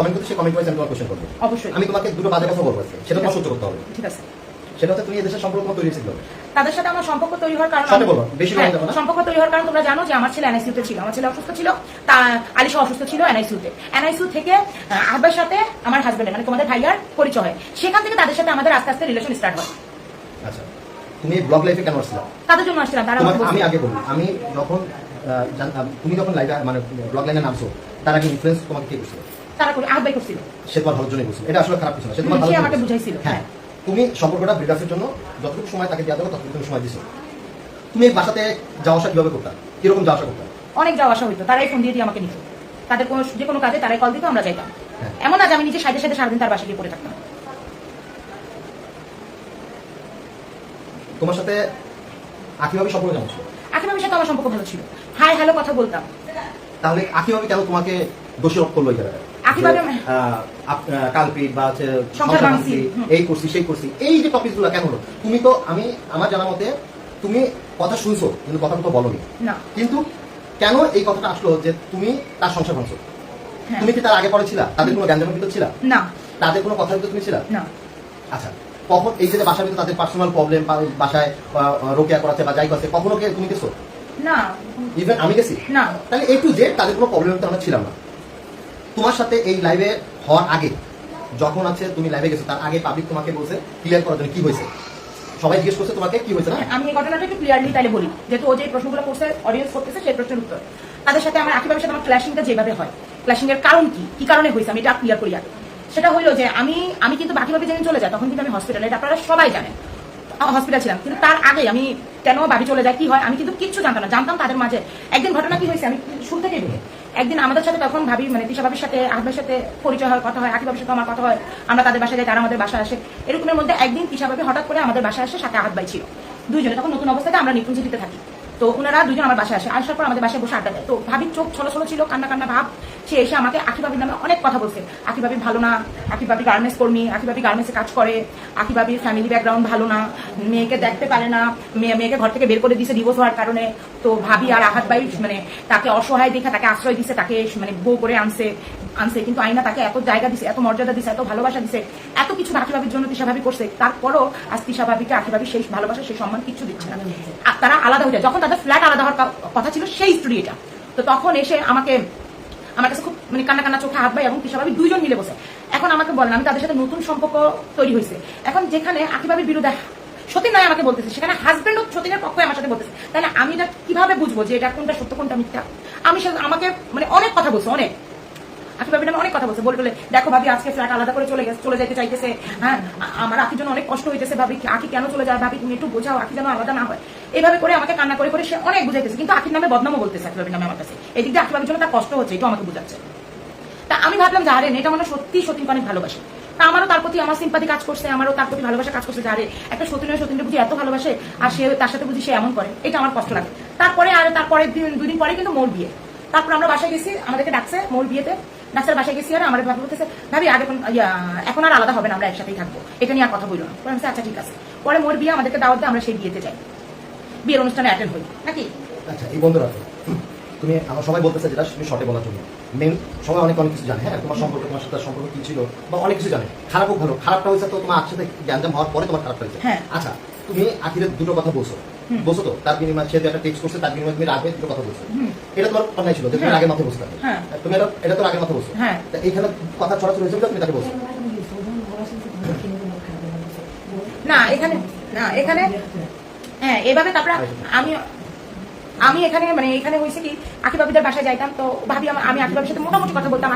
Comment করতে সেই comment wise আমি তোমার কোশ্চেন করব। অবশ্যই। আমি তোমাকে দুটো বাজে কথা বলব সেটা তোমার সহ্য করতে হবে। ঠিক আছে। সেটা হচ্ছে তুমি এদেশের সম্পর্ক তৈরি হয়েছিল তাদের সাথে আমার সম্পর্ক তৈরি হওয়ার কারণ বেশি হ্যাঁ। সম্পর্ক তৈরি হওয়ার কারণ তোমরা জানো যে আমার ছেলে এনআইসিউতে ছিল আমার ছেলে অসুস্থ ছিল তা আলিশা অসুস্থ ছিল এনআইসিউতে এনআইসিউ থেকে সাথে আমার হাজবেন্ডের মানে তোমাদের ভাইয়ার পরিচয় হয়। সেখান থেকে তাদের সাথে আমাদের আস্তে আস্তে রিলেশন স্টার্ট হয়। আচ্ছা তুমি ব্লগ লাইফে কেন আসছিলাম তাদের জন্য আসছিলাম তারা আমি আগে বলি আমি যখন তুমি যখন লাইভে মানে ব্লগ লাইনে নামছো তার আগে ইনফ্লুয়েন্স তোমাকে কে করছিল? তারা করে আহ্বাই করছিল। সে তোমার ভালোর জন্যই করছিল। এটা আসলে খারাপ কিছু না সে তোমার হুম, ভালোর সে জন্যই আমাকে বুঝাইছিল, হ্যাঁ হ্যাঁ। তুমি সম্পর্কটা বিল্ডাপের জন্য যতটুকু সময় তাকে দেওয়া যাবে ততটুকু তুমি সময় দিছো। তুমি এই বাসাতে যাওয়া আসা কীভাবে করতা? কীরকম যাওয়া আসা করতা? অনেক যাওয়া আসা হইতো। তারাই ফোন দিয়ে দিয়ে আমাকে নিত। তাদের কোনো যে কোনো কাজে তারাই কল দিত আমরা যাইতাম। হ্যাঁ। এমন আমি নিজে সারাদিন তার বাসায় গিয়ে পড়ে থাকতাম। তোমার সাথে সম্পর্ক কেমন ছিল? সাথে আমার সম্পর্ক ভালো ছিল। হাই হ্যালো কথা বলতাম। তাহলে আখিভাবে কেন তোমাকে দোষী করল এই জায়গায় আকিব ভাবে- কালপিট বা হচ্ছে সংসার সংসার ভাঙছি, ভাঙছি, হুম। এই করছি সেই করছি এই যে টপিকগুলো কেন হলো? তুমি তো আমি আমার জানা মতে তুমি কথা শুনছো কিন্তু কথা তো বলনি। না। কিন্তু কেন এই কথাটা আসলো যে তুমি তার সংসার ভাঙছো? হ্যাঁ। তুমি কি তার আগে পরে ছিলা? তাদের কোনো জ্ঞানজামের ভিতর ছিলা? না। তাদের কোনো কথার ভিতর তুমি ছিলা? না। আচ্ছা কখন এই যে বাসার ভিতরে তাদের পার্সোনাল প্রবলেম বাসায় রোকেয়া করাচ্ছে বা যাই করছে কখনো কে তুমি গেছো? না। ইভেন আমি গেছি? না। তাহলে এই টু যে তাদের কোনো প্রবলেম তো আমরা ছিলাম না। তোমার সাথে এই লাইভে হওয়ার আগে যখন আছে তুমি লাইভে গেছো, তার আগে পাবলিক তোমাকে বলছে ক্লিয়ার করার জন্য কি হয়েছে? সবাই জিজ্ঞেস করছে তোমাকে কি হয়েছে? না আমি এই ক্লিয়ারলি তাহলে বলি। যেহেতু ও যে প্রশ্নগুলো করছে অডিয়েন্স করতেছে, সেই প্রশ্নের উত্তর। তাদের সাথে আমার সাথে আমার ক্লাশিংটা যেভাবে হয় ক্লাশিং এর কারণ কি? কি কারণে হয়েছে? আমি এটা ক্লিয়ার করি আগে। সেটা হইল যে আমি আমি কিন্তু বাকিভাবে যেদিন চলে যাই, তখন কিন্তু আমি হসপিটালে এটা আপনারা সবাই জানেন। হসপিটাল ছিলাম, কিন্তু তার আগে আমি কেন বাড়ি চলে যাই, কি হয়, আমি কিন্তু কিচ্ছু জানতাম না। জানতাম তাদের মাঝে। একদিন ঘটনা কি হয়েছে, আমি শুরু থেকেই বলি। একদিন আমাদের সাথে তখন ভাবি মানে তিশা ভাবির সাথে, আহমের সাথে পরিচয় হয় কথা হয়, আকিব ভাবির সাথে আমার কথা হয়, আমরা তাদের বাসায় যাই, তারা আমাদের বাসায় আসে। এরকমের মধ্যে একদিন তিশা ভাবি হঠাৎ করে আমাদের বাসায় আসে সাথে আহাত ভাই ছিল। দুইজনে তখন নতুন অবস্থাতে আমরা নিপুঞ্জিতে থাকি। তো ওনারা দুজন আমার বাসায় আসে। আসার পর আমাদের বাসায় বসে আড্ডা দেয়। তো ভাবির চোখ ছলো ছলো ছিল, কান্না কান্না ভাব। সে এসে আমাকে আখি ভাবির নামে অনেক কথা বলছে। আখি ভাবি ভালো না আখি ভাবি গার্মেন্টস কর্মী আখি ভাবি গার্মেন্টসে কাজ করে। আখি ভাবির ফ্যামিলি ব্যাকগ্রাউন্ড ভালো না, মেয়েকে দেখতে পারে না, মেয়ে, মেয়েকে ঘর থেকে বের করে দিছে ডিভোর্স হওয়ার কারণে। তো ভাবি আর আহাত ভাই মানে তাকে অসহায় দেখে, তাকে আশ্রয় দিছে তাকে মানে বউ করে আনছে। আনছে, কিন্তু আইনা তাকে এত জায়গা দিছে, এত মর্যাদা দিছে, এত ভালোবাসা দিছে, এত কিছু আখিবাবির জন্য তিশা ভাবি করছে, তারপরও আজ তিশা ভাবিকে আখি সেই ভালোবাসা, সেই সম্মান কিছু দিচ্ছে না। তারা আলাদা হয়ে যায়। যখন তাদের ফ্ল্যাট আলাদা হওয়ার কথা ছিল, সেই স্টুডিওটা তো তখন এসে আমাকে, আমার কাছে খুব মানে কান্না কান্না, চোখে হাত ভাই এবং তিশা ভাবি দুইজন মিলে বসে। এখন আমাকে বলেন, আমি তাদের সাথে নতুন সম্পর্ক তৈরি হয়েছে। এখন যেখানে আখি ভাবির বিরুদ্ধে সতীন নয় আমাকে বলতেছে, সেখানে হাজবেন্ডও সতীনের পক্ষে আমার সাথে বলতেছে। তাহলে আমি এটা কীভাবে বুঝব যে এটা কোনটা সত্য, কোনটা মিথ্যা? আমি আমাকে মানে অনেক কথা বলছে, অনেক। আখি ভাবি অনেক কথা বলছে, বলে দেখো ভাবি, আজকে ফ্ল্যাট আলাদা করে চলে গেছে, চলে যেতে চাইতেছে। হ্যাঁ আমার আখির জন্য অনেক কষ্ট হইতেছে, ভাবি আখি কেন চলে যায়? ভাবি, তুমি একটু বোঝাও, আখি যেন আলাদা না হয়। এইভাবে করে আমাকে কান্না করে করে সে অনেক বুঝাইতেছে, কিন্তু আখির নামে বদনামও বলতেছে আখি ভাবির নামে আমার কাছে। এদিক দিয়ে আখি ভাবির জন্য তার কষ্ট হচ্ছে, এটাও আমাকে বুঝাচ্ছে। তা আমি ভাবলাম যে, আরে এটা মানে সত্যি সতীনকে অনেক ভালোবাসে। তা আমারও তার প্রতি আমার সিম্পাতি কাজ করছে, আমারও তার প্রতি ভালোবাসা কাজ করছে যে, আরে, একটা সতীন সতীনকে বুঝি এত ভালোবাসে, আর সে তার সাথে বুঝি সে এমন করে। এটা আমার কষ্ট লাগে। তারপরে আর তারপরে দিন, দুদিন পরে কিন্তু মোর বিয়ে। তারপর আমরা বাসায় গেছি, আমাদেরকে ডাকছে মোর বিয়েতে। ডাক্তার বাসায় গেছি আর আমার ভাবি বলতেছে ভাবি আগে এখন আর আলাদা হবে না আমরা একসাথেই থাকব। এটা নিয়ে আর কথা বলল না। পরে আমি আচ্ছা ঠিক আছে। পরে মোর বিয়ে আমাদেরকে দাওয়াত দিয়ে আমরা সেই বিয়েতে যাই। বিয়ের অনুষ্ঠানে অ্যাটেন্ড হই। নাকি? আচ্ছা এই বন্ধুরা তুমি আমার সবাই বলতেছে যেটা তুমি শর্টে বলার জন্য। মেন সবাই অনেক অনেক কিছু জানে হ্যাঁ? তোমার সম্পর্ক তোমার সাথে সম্পর্ক কি ছিল বা অনেক কিছু জানে। খারাপ হোক ভালো খারাপটা হয়েছে তো তোমার একসাথে জ্ঞানজাম হওয়ার পরে তোমার খারাপটা হয়েছে। হ্যাঁ। আচ্ছা তুমি আখিরের দুটো কথা বলছো। বলছো তো তার বিনিময়ে সে একটা টেক্সট করছে তার বিনিময়ে তুমি রাগে দুটো কথা বলছো এটা তোমার অন্যায় ছিল যে তুমি হ্যাঁ। আগের মাথায় বসতে হ্যাঁ। তুমি এটা এটা তো আগের মাথায় বলছো হ্যাঁ। এইখানে কথা ছড়াছড়ি হয়েছে তুমি তাকে বলছো না এখানে না এখানে হ্যাঁ এভাবে তারপরে আমি আমি এখানে মানে এখানে হয়েছে কি আখি বাবিদের বাসায় যাইতাম তো ভাবি আমা- আমি আখি বাবির সাথে মোটামুটি কথা বলতাম